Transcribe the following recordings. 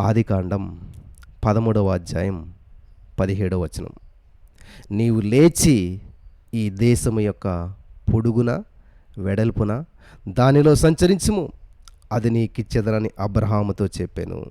ఆదికాండం పదమూడవ అధ్యాయం పదిహేడవ వచనం. నీవు లేచి ఈ దేశము యొక్క పొడుగున వెడల్పున? దానిలో సంచరించుము. అది నీకిచ్చేదనని అబ్రహాముతో చెప్పాను.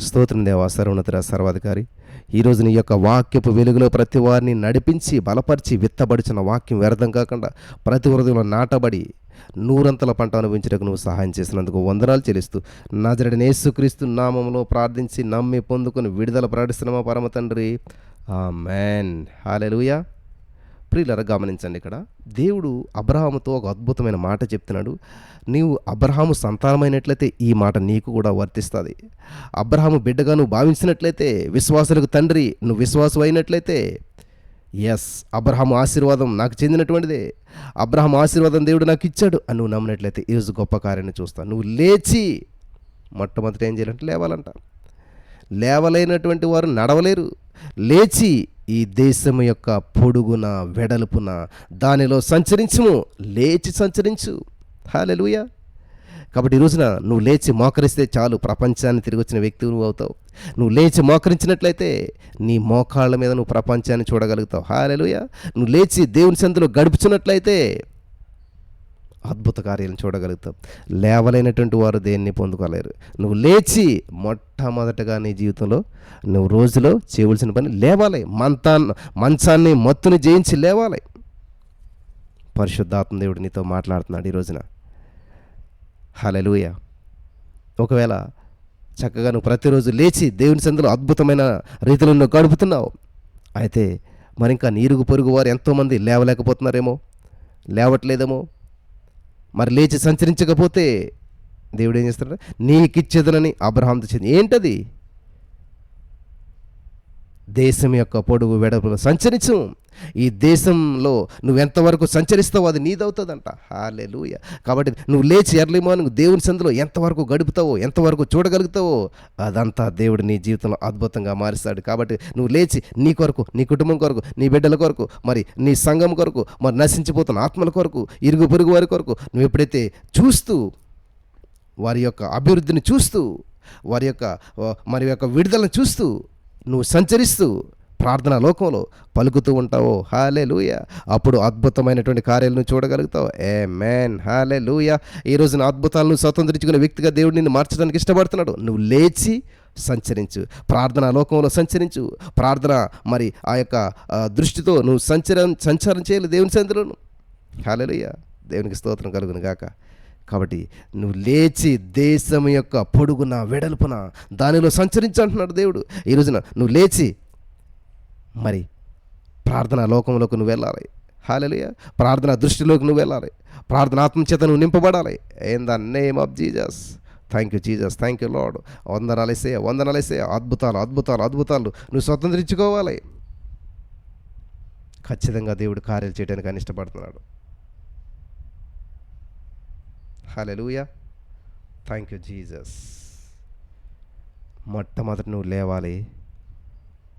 స్తోత్రం దేవా సర్వోన్నతుడ సర్వాధికారి. ఈరోజు నీ యొక్క వాక్యపు వెలుగులో ప్రతి వారిని నడిపించి బలపరిచి విత్తబడిచిన వాక్యం వ్యర్థం కాకుండా ప్రతి హృదయంలో నాటబడి నూరంతల పంట అనుభవించడానికి నువ్వు సహాయం చేసినందుకు వందనాలు చెల్లిస్తూ నజరడిన యేసుక్రీస్తు నామంలో ప్రార్థించి నమ్మి పొందుకొని విడుదల ప్రకటిస్తున్నామా పరమ తండ్రి. ఆ మ్యాన్ హాలెలుయా ప్రియులర గమనించండి ఇక్కడ. దేవుడు అబ్రహాముతో ఒక అద్భుతమైన మాట చెప్తున్నాడు. నీవు అబ్రహాము సంతానమైనట్లయితే ఈ మాట నీకు కూడా వర్తిస్తుంది. అబ్రహాము బిడ్డగా నువ్వు భావించినట్లయితే విశ్వాసులకు తండ్రి నువ్వు విశ్వాసం అయినట్లయితే ఎస్ అబ్రహం ఆశీర్వాదం నాకు చెందినటువంటిదే. అబ్రహాం ఆశీర్వాదం దేవుడు నాకు ఇచ్చాడు అని నువ్వు నమ్మినట్లయితే ఈరోజు గొప్ప కార్యాన్ని చూస్తాను నువ్వు లేచి మొట్టమొదటి ఏం చేయాలంటే లేవాలంట. లేవలేనటువంటి వారు నడవలేరు. లేచి ఈ దేశం యొక్క పొడుగున వెడల్పున దానిలో సంచరించుము. లేచి సంచరించు. హాలెలుయా కాబట్టి ఈ రోజున నువ్వు లేచి మోకరిస్తే చాలు ప్రపంచాన్ని తిరిగి వచ్చిన వ్యక్తి నువ్వు అవుతావు. నువ్వు లేచి మోకరించినట్లయితే నీ మోకాళ్ళ మీద నువ్వు ప్రపంచాన్ని చూడగలుగుతావు. హాలెలుయా. నువ్వు లేచి దేవుని సందులో గడుపుచున్నట్లయితే అద్భుత కార్యాలను చూడగలుగుతాం లేవలైనటువంటి వారు దేన్ని పొందుకోలేరు. నువ్వు లేచి మొట్టమొదటగా నీ జీవితంలో నువ్వు రోజులో చేయవలసిన పని లేవాలి. మంతాన్ని మంచాన్ని మత్తుని జయించి లేవాలి. పరిశుద్ధాత్మ దేవుడు నీతో మాట్లాడుతున్నాడు ఈ రోజున. హలలుయ ఒకవేళ చక్కగా నువ్వు ప్రతిరోజు లేచి దేవుని సందులో అద్భుతమైన రీతిలో నువ్వు గడుపుతున్నావు అయితే మరి ఇంకా నీరుగు పొరుగు వారు ఎంతోమంది లేవలేకపోతున్నారేమో లేవట్లేదేమో. మరి లేచి సంచరించకపోతే దేవుడు ఏం చేస్తాడు నీకిచ్చేదనని అబ్రహాంతో చెంది ఏంటది? దేశం యొక్క పొడుగు వెడపులు సంచరించు. ఈ దేశంలో నువ్వు ఎంతవరకు సంచరిస్తావో అది నీదవుతుందంట. హాలెలూయ. కాబట్టి నువ్వు లేచి ఎర్లీ మార్నింగ్ దేవుని సందులో ఎంతవరకు గడుపుతావో ఎంతవరకు చూడగలుగుతావో అదంతా దేవుడు నీ జీవితంలో అద్భుతంగా మారుస్తాడు. కాబట్టి నువ్వు లేచి నీ కొరకు నీ కుటుంబం కొరకు నీ బిడ్డల కొరకు మరి నీ సంఘం కొరకు మరి నశించిపోతున్న ఆత్మల కొరకు ఇరుగు పొరుగు వారి కొరకు నువ్వు ఎప్పుడైతే చూస్తూ వారి యొక్క అభివృద్ధిని చూస్తూ వారి యొక్క మరి యొక్క విడుదలను చూస్తూ నువ్వు సంచరిస్తూ ప్రార్థనా లోకంలో పలుకుతూ ఉంటావో? హాలే లూయ అప్పుడు అద్భుతమైనటువంటి కార్యాలను చూడగలుగుతావు? ఏ మ్యాన్ హాలే లూయ ఈ రోజున అద్భుతాలను స్వతంత్రించుకునే వ్యక్తిగా దేవుడు నిన్ను మార్చడానికి ఇష్టపడుతున్నాడు. నువ్వు లేచి సంచరించు. ప్రార్థనా లోకంలో సంచరించు. ప్రార్థన మరి ఆ యొక్క దృష్టితో నువ్వు సంచరం సంచారం చేయాలి దేవుని చంద్రుడును హాలే లూయ దేవునికి స్తోత్రం కలుగును గాక. కాబట్టి నువ్వు లేచి దేశం యొక్క పొడుగున వెడల్పున దానిలో సంచరించు అంటున్నాడు దేవుడు. ఈ రోజున నువ్వు లేచి మరి ప్రార్థన లోకంలోకి నువ్వు వెళ్ళాలి. హాలలియ ప్రార్థన దృష్టిలోకి నువ్వు వెళ్ళాలి. ప్రార్థన ఆత్మచేత నువ్వు నింపబడాలి. ఏం the name of Jesus thank you Jesus thank you lord వందనాలేసే వందనాలేసే అద్భుతాలు అద్భుతాలు అద్భుతాలు నువ్వు స్వతంత్రించుకోవాలి. ఖచ్చితంగా దేవుడు కార్యాలు చేయడానికి అని ఇష్టపడుతున్నాడు హలెలూయా థ్యాంక్ యూ జీజస్ మొట్టమొదటి నువ్వు లేవాలి.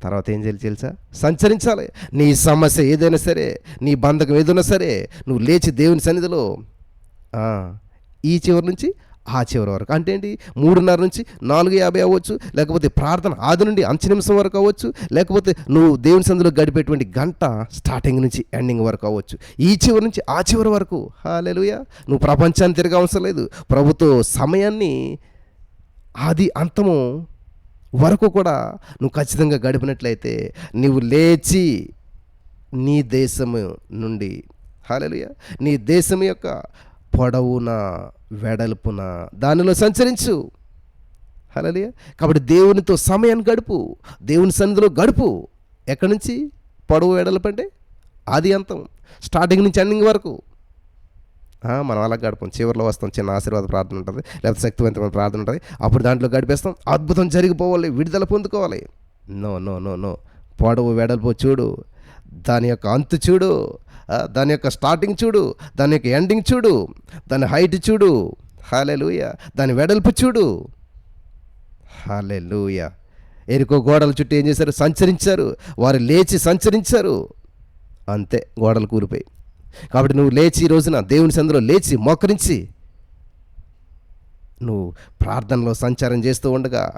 తర్వాత ఏం చేయాలి తెలుసా? సంచరించాలి. నీ సమస్య ఏదైనా సరే నీ బంధకం ఏదైనా సరే నువ్వు లేచి దేవుని సన్నిధిలో ఈ చివరి నుంచి ఆ చివరి వరకు. అంటే ఏంటి మూడున్నర నుంచి నాలుగు యాభై అవ్వచ్చు లేకపోతే ప్రార్థన ఆది నుండి అంచు నిమిషం వరకు అవ్వచ్చు లేకపోతే నువ్వు దేవుని సందులో గడిపేటువంటి గంట స్టార్టింగ్ నుంచి ఎండింగ్ వరకు అవ్వచ్చు. ఈ చివరి నుంచి ఆ చివరి వరకు. హాలెలుయా నువ్వు ప్రపంచాన్ని తిరగ అవసరం లేదు. ప్రభుత్వ సమయాన్ని ఆది అంతము వరకు కూడా నువ్వు ఖచ్చితంగా గడిపినట్లయితే నువ్వు లేచి నీ దేశము నుండి. హాలెలుయ నీ దేశం యొక్క పొడవున వెడల్పున దానిలో సంచరించు. హలలియ కాబట్టి దేవునితో సమయాన్ని గడుపు. దేవుని సన్నిధిలో గడుపు. ఎక్కడి నుంచి? పొడవు వెడల్పు అంటే ఆది అంతం. స్టార్టింగ్ నుంచి ఎండింగ్ వరకు. మనం అలా గడపం చివరిలో వస్తాం. చిన్న ఆశీర్వాద ప్రార్థన ఉంటుంది. లేకపోతే శక్తివంతమైన ప్రార్థన ఉంటుంది. అప్పుడు దాంట్లో గడిపేస్తాం. అద్భుతం జరిగిపోవాలి. విడుదల పొందుకోవాలి. No no no no. పొడవు వెడల్పు చూడు. దాని యొక్క అంతు చూడు. దాని యొక్క స్టార్టింగ్ చూడు దాని యొక్క ఎండింగ్ చూడు దాని హైట్ చూడు. హాలెలుయ దాని వెడల్పు చూడు. హాలెలుయ ఎరుకో గోడల చుట్టూ ఏం చేశారు? సంచరించారు. వారు లేచి సంచరించారు. అంతే గోడలు కూలిపోయి. కాబట్టి నువ్వు లేచి ఈ రోజున దేవుని సందులో లేచి మోకరించి నువ్వు ప్రార్థనలో సంచారం చేస్తూ ఉండగా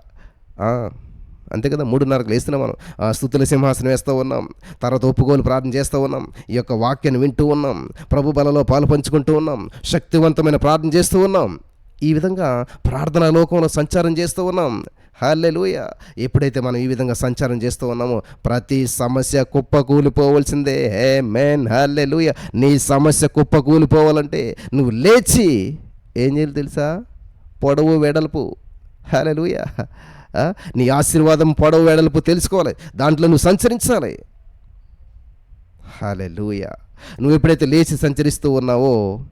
అంతే కదా మూడున్నరకు లేస్తున్నాం మనం. ఆ, సింహాసనం వేస్తూ ఉన్నాం. తర్వాత ఒప్పుకోలు ప్రార్థన చేస్తూ ఉన్నాం. ఈ యొక్క వాక్యాన్ని వింటూ ఉన్నాం. ప్రభు బలలో పాలు పంచుకుంటూ ఉన్నాం. శక్తివంతమైన ప్రార్థన చేస్తూ ఉన్నాం. ఈ విధంగా ప్రార్థనా లోకంలో సంచారం చేస్తూ ఉన్నాం. హల్లెలూయ. ఎప్పుడైతే మనం ఈ విధంగా సంచారం చేస్తూ ఉన్నామో ప్రతి సమస్య కుప్ప కూలిపోవలసిందే హే మేన్ హల్లెలూయ నీ సమస్య కుప్ప కూలిపోవాలంటే నువ్వు లేచి ఏం చేయాలి తెలుసా? పొడవు వెడల్పు. హల్లెలూయ ఆ, నీ ఆశీర్వాదం పొడవు వెడల్పు తెలుసుకోవాలి. దాంట్లో నువ్వు సంచరించాలి. హాలే లూయ నువ్వు ఎప్పుడైతే లేచి సంచరిస్తూ ఉన్నావో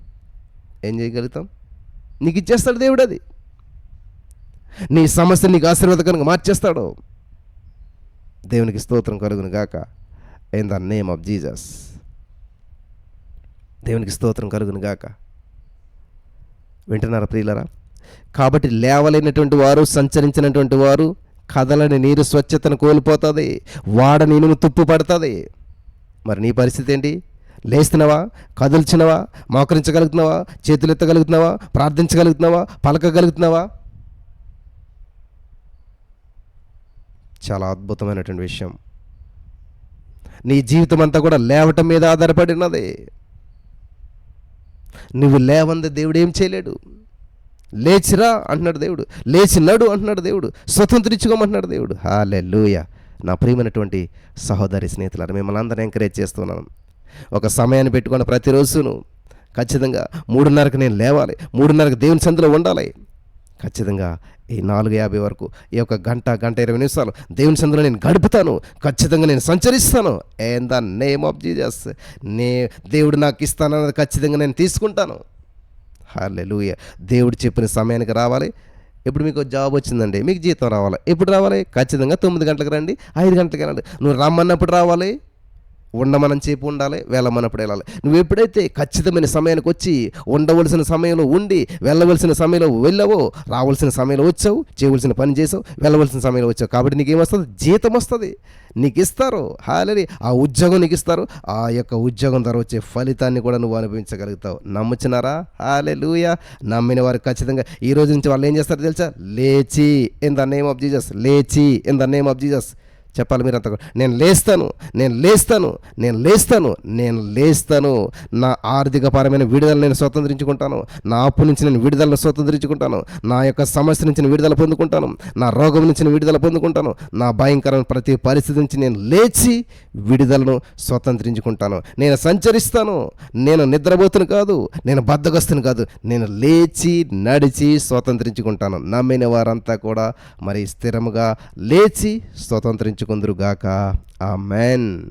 ఏం చేయగలుగుతాం? నీకు ఇచ్చేస్తాడు దేవుడు అది. నీ సమస్య నీకు ఆశీర్వాదకరంగా మార్చేస్తాడు. దేవునికి స్తోత్రం కలుగును గాక. In the name of Jesus దేవునికి స్తోత్రం కలుగును గాక. వింటున్నారా ప్రియులరా? కాబట్టి లేవలేనటువంటి వారు సంచరించినటువంటి వారు కదలని నీరు స్వచ్ఛతను కోల్పోతుంది వాడని ఇనుము తుప్పు పడుతుంది మరి నీ పరిస్థితి ఏంటి? లేస్తున్నావా? కదుల్చినవా? మోకరించగలుగుతున్నావా? చేతులు ఎత్తగలుగుతున్నావా ప్రార్థించగలుగుతున్నావా? పలకగలుగుతున్నావా? చాలా అద్భుతమైనటువంటి విషయం. నీ జీవితం అంతా కూడా లేవటం మీద ఆధారపడి నువ్వు లేవంది దేవుడు ఏం చేయలేడు. లేచిరా అంటున్నాడు దేవుడు. లేచి నడు అంటున్నాడు దేవుడు. స్వతంత్రించుకోమంటున్నాడు దేవుడు. హాలే లూయ నా ప్రియమైనటువంటి సహోదరి స్నేహితులను మిమ్మల్ని అందరూ ఎంకరేజ్ చేస్తున్నాను. ఒక సమయాన్ని పెట్టుకున్న ప్రతిరోజును ఖచ్చితంగా మూడున్నరకు నేను లేవాలి. మూడున్నరకు దేవుని సందులో ఉండాలి. ఖచ్చితంగా ఈ నాలుగు యాభై వరకు ఈ యొక్క గంట గంట ఇరవై నిమిషాలు దేవుని సందులో నేను గడుపుతాను. ఖచ్చితంగా నేను సంచరిస్తాను. ఏం ద నేమ్ ఆఫ్ జీజస్ నే దేవుడు నాకు ఇస్తానన్నది ఖచ్చితంగా నేను తీసుకుంటాను. హాలెలూయ దేవుడు చెప్పిన సమయానికి రావాలి. ఇప్పుడు మీకు జాబ్ వచ్చిందండి? మీకు జీతం రావాలి. ఎప్పుడు రావాలి? ఖచ్చితంగా తొమ్మిది గంటలకు రండి. ఐదు గంటలకు రండి. నువ్వు రమ్మన్నప్పుడు రావాలి. ఉండమని చెప్పి ఉండాలి. వెళ్ళమన్నప్పుడు వెళ్ళాలి. నువ్వు ఎప్పుడైతే ఖచ్చితమైన సమయానికి వచ్చి ఉండవలసిన సమయంలో ఉండి వెళ్ళవలసిన సమయంలో వెళ్ళవో రావాల్సిన సమయంలో వచ్చావు చేయవలసిన పని చేసావు వెళ్ళవలసిన సమయంలో వచ్చావు. కాబట్టి నీకు ఏమొస్తుంది జీతం వస్తుంది. నీకు ఇస్తారు హాలని ఆ ఉద్యోగం నీకు ఇస్తారు ఆ యొక్క ఉద్యోగం ద్వారా వచ్చే ఫలితాన్ని కూడా నువ్వు అనుభవించగలుగుతావు. నమ్ముచున్నారా? హాలే లూయ నమ్మిన వారు ఖచ్చితంగా ఈ రోజు నుంచి వాళ్ళు ఏం చేస్తారు తెలుసా? లేచి. In the name of Jesus లేచి. In the name of Jesus చెప్పాలి మీరు అంత కూడా. నేను లేస్తాను నేను లేస్తాను నేను లేస్తాను నేను లేస్తాను. నా ఆర్థికపరమైన విడుదల నేను స్వతంత్రించుకుంటాను. నా అప్పు నుంచి నేను విడుదలను స్వతంత్రించుకుంటాను. నా యొక్క సమస్య నుంచి నేను విడుదల పొందుకుంటాను. నా రోగం నుంచి నేను విడుదల పొందుకుంటాను. నా భయంకరమైన ప్రతి పరిస్థితి నుంచి నేను లేచి విడుదలను స్వతంత్రించుకుంటాను. నేను సంచరిస్తాను. నేను నిద్రపోతును కాదు నేను బద్దగస్తును కాదు. నేను లేచి నడిచి స్వతంత్రించుకుంటాను. నమ్మిన వారంతా కూడా మరి స్థిరముగా లేచి గాక. ఆ మెన్